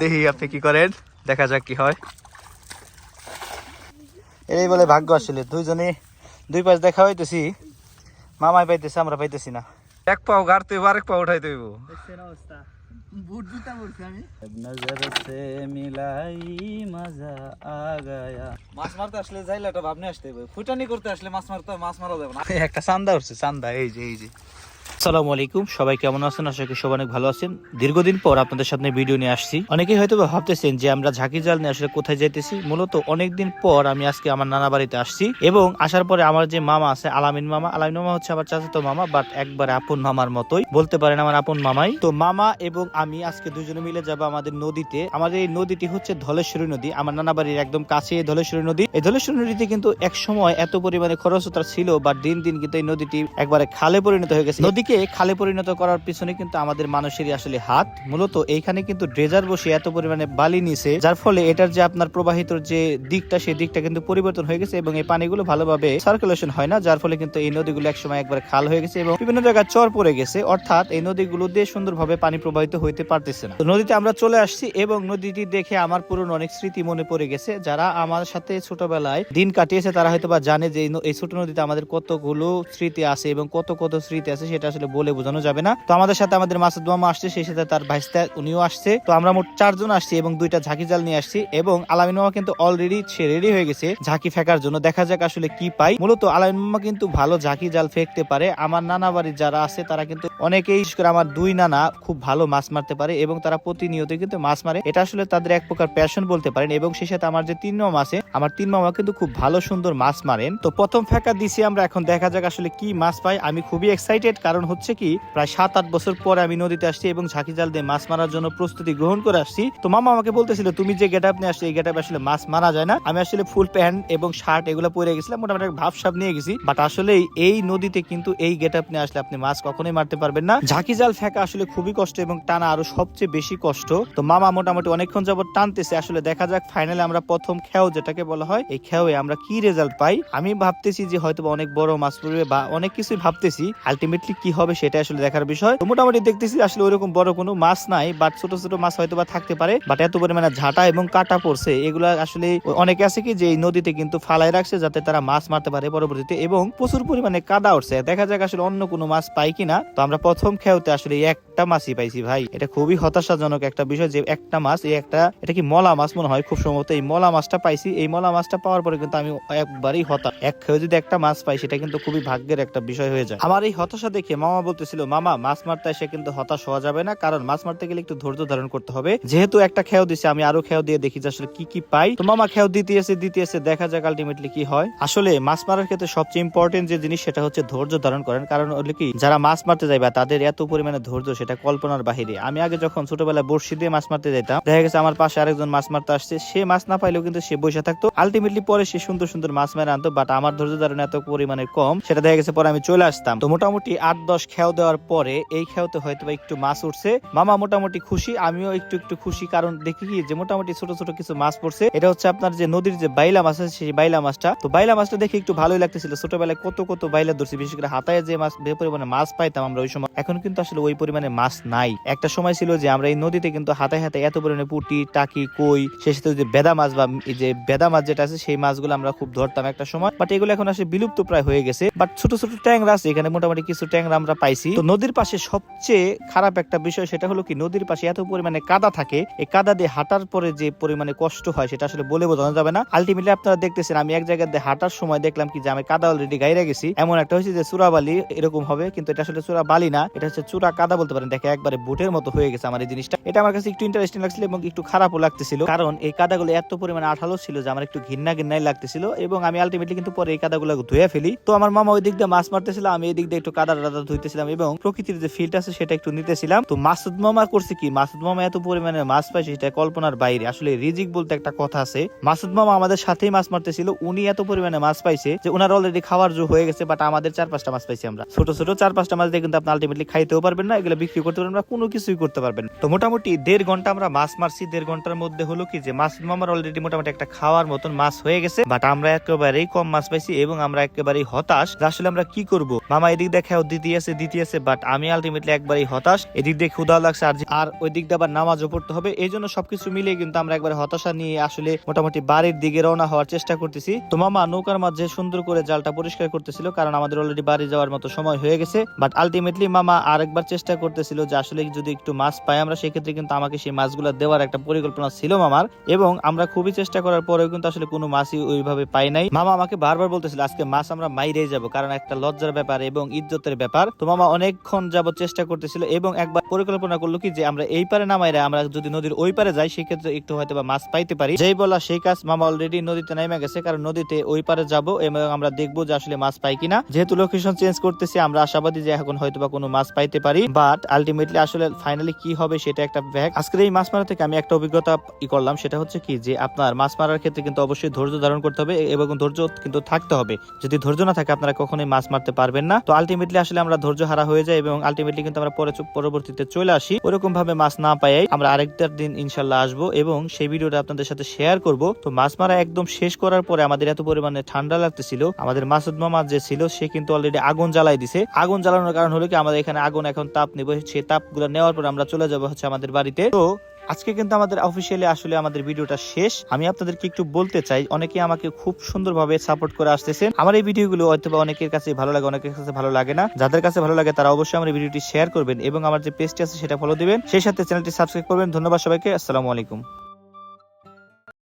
দেখি আপনি কি করেন দেখা যাক কি হয়। এই বলে ভাগ্য আসলে দুইজনে দুই পাশ দেখা হইতেছি মামাই পাইতেছে আমরা পাইতেছি না। এক পাও গাড়তে হইব আরেক পাও উঠাই হইব। নজর সে মিলাই মজা আ গায়া মাছ মারতে আসলে যাইলে একটা ভাবনে আসতে হবে ফুটানি করতে আসলে মাছ মারতে মাছ মারা যাবে একটা চান্দা উঠছে চান্দা এই যে এই যে। আসসালামু আলাইকুম। সবাই কেমন আছেন? আশা করি সবাই অনেক ভালো আছেন। দীর্ঘদিন পর আপনাদের সামনে ভিডিও নিয়ে আসছি। অনেকেই হয়তো ভাবতেছেন যে আমরা ঝাঁকি জাল নিয়ে আসলে কোথায় যাইতেছি। মূলত অনেকদিন পর আমি আজকে আমার নানা বাড়িতে আসছি এবং আসার পরে আমার যে মামা আছে, আলামিন মামা আলামিন মামা হচ্ছে আমার চাচাতো মামা বাট একবার আপন মামার মতোই। বলতে পারেন আমার আপন মামাই। তো মামা এবং আমি আজকে দুজনে মিলে যাব আমাদের নদীতে। আমাদের এই নদীটি হচ্ছে ধলেশ্বরী নদী। আমার নানা বাড়ির একদম কাছে এই ধলেশ্বরী নদী। এই ধলেশ্বরী নদীতে কিন্তু এক সময় এত পরিমাণে খরস্রোতা ছিল বা দিন দিন কিন্তু এই নদীটি একবারে খালে পরিণত হয়ে গেছে। নদীকে খালে পরিণত করার পিছনে কিন্তু আমাদের মানুষেরই আসলে হাত। মূলত এইখানে কিন্তু ড্রেজার বসে এত পরিমাণে বালি নিছে, যার ফলে এটার যে আপনার প্রবাহিত যে দিকটা সেই দিকটা কিন্তু পরিবর্তন হয়ে গেছে এবং এই পানিগুলো ভালোভাবে সার্কুলেশন হয় না, যার ফলে কিন্তু এই নদীগুলো একসময় একবার খাল হয়ে গেছে এবং বিভিন্ন জায়গায় চর পড়ে গেছে। অর্থাৎ এই নদীগুলো দিয়ে সুন্দরভাবে পানি প্রবাহিত হইতে পারতেছে না। নদীতে আমরা চলে আসছি এবং নদীটি দেখে আমার পুরনো অনেক স্মৃতি মনে পড়ে গেছে। যারা আমার সাথে ছোটবেলায় দিন কাটিয়েছে, তারা হয়তো বা জানে যে এই ছোট নদীতে আমাদের কতগুলো স্মৃতি আছে এবং কত কত স্মৃতি আছে, সেটা আসলে বলে বোঝানো যাবে না। তো আমাদের সাথে আমাদের মাসুদ মামা আসছে, সেই সাথে তার ভাইস্তা উনিও আসছে। তো আমরা মোট চারজন আসছি এবং দুইটা ঝাঁকি জাল নিয়ে আসছি এবং আলামিন মামা কিন্তু অলরেডি সে রেডি হয়ে গেছে ঝাঁকি ফেকার জন্য। দেখা যাক আসলে কি পাই। মূলত আলামিন মামা কিন্তু ভালো ঝাঁকি জাল ফেকতে পারে। আমার নানা বাড়ির যারা আছে, তারা কিন্তু অনেকেই, বিশেষ করে আমার দুই নানা, খুব ভালো মাছ মারতে পারে এবং তারা প্রতিনিয়ত কিন্তু মাছ মারে। এটা আসলে তাদের এক প্রকার প্যাশন বলতে পারেন এবং সেই সাথে আমার যে তিন মামা আছে, আমার তিন মামা কিন্তু খুব ভালো সুন্দর মাছ মারেন। তো প্রথম ফেকা দিছি আমরা, এখন দেখা যাক আসলে কি মাছ পাই আমি খুবই এক্সাইটেড কারণ হচ্ছে কি, প্রায় সাত, আট বছর পরে আমি নদীতে আসছি এবং ঝাঁকি জাল দিয়ে মাছ মারার জন্য প্রস্তুতি গ্রহণ করে আসছি। তো মামা আমাকে বলতেছিল, তুমি যে গেট আপ নিয়ে আসছো, এই গেট আসলে মাছ মারা যায় না। আমি আসলে ফুল প্যান্ট এবং শার্ট এগুলো পরে গেছিলাম, মোটামুটি ভাব সাপ নিয়ে গেছি। বাট আসলে এই নদীতে কিন্তু এই গেট আপ নিয়ে আসলে আপনি মাছ কখনোই মারতে পারবেন না। ঝাঁকি জাল ফেকা আসলে খুবই কষ্ট এবং টানা আরও সবচেয়ে বেশি কষ্ট। তো মামা মোটামুটি অনেকক্ষণ যাবত টানতেছে। আসলে দেখা যাক ফাইনালে আমরা প্রথম খেও যেটাকে বলা হয়, এই খেয়ে আমরা কি রেজাল্ট পাই? আমি ভাবতেছি যে হয়তো অনেক বড় মাছ পড়বে বা অনেক কিছুই ভাবতেছি। আলটিমেটলি কি হবে সেটা আসলে দেখার বিষয়। মোটামুটি দেখতেছি আসলে ওইরকম বড় কোনো মাছ নাই বাট ছোট ছোট মাছ হয়তো বা থাকতে পারে বাট এত পরিমাণে ঝাঁটা এবং কাটা পড়ছে, এগুলা আসলে অনেকে আছে কি যে এই নদীতে কিন্তু ফালাই রাখছে যাতে তারা মাছ মারতে পারে পরবর্তীতে এবং প্রচুর পরিমাণে কাদা উঠছে। দেখা যাক আসলে অন্য কোনো মাছ পাই কিনা। তো আমরা প্রথম খেউতে আসলে একটা মাছই পাইছি ভাই। এটা খুবই হতাশাজনক একটা বিষয় যে একটা মাছ, এই একটা, এটা কি মলা মাছ মনে হয় খুব সম্ভবত এই মলা মাছটা পাইছি। এই মলা মাছটা পাওয়ার পরে কিন্তু আমি একবারই হতাশ। এক খেয়ে যদি একটা মাছ পাই সেটা কিন্তু খুবই ভাগ্যের একটা বিষয় হয়ে যায়। আমার এই হতাশা দেখে মামা বলতেছিল, মামা, মাছ মারতে এসে কিন্তু হতাশ হওয়া যাবে না, কারণ মাছ মারতে গেলে একটু ধৈর্য ধারণ করতে হবে। যেহেতু একটা খেয়াও দিছে, আমি আরও খেয়াও দিয়ে দেখি যে আসলে কি কি পাই। তো মামা খেয়াও দিতে এসে দিতে এসে দেখা যাক আলটিমেটলি কি হয়। আসলে মাছ মারার ক্ষেত্রে সবচেয়ে ইম্পর্টেন্ট যে জিনিস সেটা হচ্ছে ধৈর্য ধারণ করেন কারণ হলো কি, যারা মাছ মারতে যাইবা তাদের এত পরিমাণে ধৈর্য, সেটা কল্পনার বাহিরে। আমি আগে যখন ছোটবেলায় বড়শি দিয়ে মাছ মারতে যেতাম দেখা গেছে আমার পাশে আরেকজন মাছ মারতে আসছে, সে মাছ না পাইলেও কিন্তু সে বসে থাকতো। আলটিমেটলি পরে সে সুন্দর সুন্দর মাছ মেরে আনতো বাট আমার ধৈর্য ধারণ এত পরিমাণে কম, সেটা দেখা গেছে পরে আমি চলে আসতাম। তো মোটামুটি আট দশ খেয়াও দেওয়ার পরে এই খেয়াতে হয়তো বা একটু মাছ উঠছে। মামা মোটামুটি খুশি, আমিও একটু একটু খুশি, কারণ দেখি কি যে মোটামুটি ছোট ছোট কিছু মাছ পড়ছে। এটা হচ্ছে আপনার যে নদীর যে বাইলা মাছ আছে, সেই বাইলা মাছটা। তো বাইলা মাছটা দেখে একটু ভালোই লাগতেছিল। ছোটবেলায় কত কত বাইলা ধরছি, বিশেষ করে হাতায় যে মাছ, যে পরিমাণে মাছ পাইতাম আমরা ওই সময়। এখন কিন্তু আসলে ওই পরিমাণে মাছ নাই। একটা সময় ছিল যে আমরা এই নদীতে কিন্তু হাতায় হাতে এত পরিমাণে পুটি, টাকি, কই, সেই সাথে যে বেদা মাছ বা যে বেদা মাছ যেটা আছে, সেই মাছগুলো আমরা খুব ধরতাম একটা সময়। বাট এগুলো এখন আসলে বিলুপ্ত প্রায় হয়ে গেছে। বাট ছোট ছোট ট্যাংরা আছে, এখানে মোটামুটি কিছু ট্যাংরা আমরা পাইছি। তো নদীর পাশে সবচেয়ে খারাপ একটা বিষয় সেটা হলো কি, নদীর পাশে এত পরিমাণে কাদা থাকে, এই কাদা দিয়ে হাঁটার পরে যে পরিমাণে কষ্ট হয় সেটা আসলে বলে বোঝানো যাবে না। আলটিমেটলি আপনারা দেখতেছেন, আমি এক জায়গায় দিয়ে হাঁটার সময় দেখলাম কি যে আমি কাদা অলরেডি গাইরে গেছি। এমন একটা হয়েছে যে চূড়া বালি এরকম হবে, কিন্তু এটা আসলে চূড়া বালি না, এটা হচ্ছে চূড়া কাদা বলতে পারেন। দেখে একবারে বুটের মতো হয়ে গেছে আমার এই জিনিসটা। এটা আমার কাছে একটু ইন্টারেস্টিং লাগছিল এবং একটু খারাপও লাগতেছিল, কারণ এই কাদাগুলো এত পরিমাণে আঠালো ছিল যে আমার একটু ঘিন্না ঘিন্নাই লাগতেছিল এবং আমি আলটিমেটলি কিন্তু পরে এই কাদাগুলো ধুয়ে ফেলি। তো আমার মামা ওই দিক দিয়ে মাছ মারতেছিল, আমি এই দিক দিয়ে একটু কাদা ধুইতেছিলাম এবং প্রকৃতির যে ফিল্ড আছে সেটা একটু নিতেছিলাম। তো মাসুদ মামা করছে কি? মাসুদ মামা এত পরিমাণে মাছ পাইছে, সেটা কল্পনার বাইরে। আসলে রিজিক বলতে একটা কথা আছে। মাসুদ মামা আমাদের সাথেই মাছ মারতেছিল, উনি এত পরিমাণে মাছ পাইছে যে ওনার অলরেডি খাওয়ার জো হয়ে গেছে বাট আমাদের চার পাঁচটা মাছ পাইছি আমরা। ছোট ছোট চার পাঁচটা মাছ দিয়ে কিন্তু আপনি আলটিমেটলি খাইতেও পারবেন না, এগুলো বিক্রি করতে পারবেন কোনো কিছুই করতে পারবেন তো মোটামুটি দেড় ঘণ্টা আমরা মাছ মারছি। দেড় ঘণ্টার মধ্যে হলো কি যে মাসুদ মামার অলরেডি মোটামুটি একটা খাওয়ার মতন মাছ হয়ে গেছে বাট আমরা একেবারেই কম মাছ পাইছি এবং আমরা একেবারেই হতাশ আসলে আমরা কি করব? মামা এদিক দেখাও দিতে দিতে আছে দিতে আছে বাট আমি আলটিমেটলি একবারই হতাশ। এদিক দিয়ে ক্ষুধা লাগছে আর আর ওই দিক দিয়ে আবার নামাজও পড়তে হবে। এই জন্য সবকিছু মিলিয়ে কিন্তু আমরা একবার হতাশা নিয়ে আসলে মোটামুটি বাড়ির দিকে রওনা হওয়ার চেষ্টা করতেছি। তো মামা, নৌকার মাঝে সুন্দর করে জালটা পরিষ্কার করতেছিল, কারণ আমাদের অলরেডি বাড়ি যাওয়ার মতো সময় হয়ে গেছে। বাট আলটিমেটলি মামা আরেকবার চেষ্টা করতেছিল যে আসলে যদি একটু মাছ পাই আমরা, সেক্ষেত্রে কিন্তু আমাকে সেই মাছগুলো দেওয়ার একটা পরিকল্পনা ছিল মামার। এবং আমরা খুবই চেষ্টা করার পরেও কিন্তু আসলে কোনো মাছই ওইভাবে পাই নাই। মামা আমাকে বারবার বলতেছিল, আজকে মাছ আমরা মাইরেই যাব, কারণ একটা লজ্জার ব্যাপার এবং ইজ্জতের ব্যাপার। তো মামা অনেকক্ষণ যাবত চেষ্টা করতেছিল এবং একবার পরিকল্পনা করল কি যে আমরা এই পারে নামাইরা আমরা যদি নদীর ওই পারে যাই, সেক্ষেত্রে একটু হয়তো বা মাছ পাইতে পারি। যেই বলা সেই কাজ মামা অলরেডি নদীতে নেমে গেছে, কারণ নদীতে ওই পারে যাব এবং আমরা দেখব যে আসলে মাছ পাই কিনা। যেহেতু লোকেশন চেঞ্জ করতেছি, আমরা আশাবাদী যে এখন হয়তো বা কোনো মাছ পাইতে পারি। বাট আলটিমেটলি আসলে ফাইনালি কি হবে সেটা একটা ব্যাগ আজকের এই মাছ মারা থেকে আমি একটা অভিজ্ঞতা ই করলাম, সেটা হচ্ছে কি যে আপনার মাছ মারার ক্ষেত্রে কিন্তু অবশ্যই ধৈর্য ধারণ করতে হবে এবং ধৈর্য কিন্তু থাকতে হবে। যদি ধৈর্য না থাকে আপনারা কখনোই মাছ মারতে পারবেন না। তো আলটিমেটলি আসলে আমরা ধৈর্য হারা হয়ে যাই এবং আলটিমেটলি কিন্তু আমরা পরে পরবর্তীতে চলে আসি। ওরকম ভাবে মাছ না পাই আমরা আরেকটা দিন ইনশাল্লাহ আসব এবং সেই ভিডিওটা আপনাদের সাথে শেয়ার করব। তো মাছ মারা একদম শেষ করার পরে আমাদের এত পরিমাণে ঠান্ডা লাগতেছিল, আমাদের মাসুদ মামা যে ছিল, সে কিন্তু অলরেডি আগুন জ্বালাই দিছে। আগুন জ্বালানোর কারণ হলো কি, আমাদের এখানে আগুন এখন তাপ নেব। সেই তাপগুলো নেওয়ার পর আমরা চলে যাব হচ্ছে আমাদের বাড়িতে। তো আজকে কিন্তু আমাদের অফিসিয়ালি আসলে আমাদের ভিডিওটা শেষ। আমি আপনাদেরকে একটু বলতে চাই অনেকে আমাকে খুব সুন্দরভাবে সাপোর্ট করে আসতেছেন। আমার এই ভিডিওগুলো হয়তো বা অনেকের কাছে ভালো লাগে, অনেকের কাছে ভালো লাগে না। যাদের কাছে ভালো লাগে, তারা অবশ্যই আমার ভিডিওটি শেয়ার করবেন এবং আমার যে পেজটি আছে, সেটা ফলো দিবেন। সেই সাথে চ্যানেলটি সাবস্ক্রাইব করবেন। ধন্যবাদ সবাইকে। আসসালামু আলাইকুম।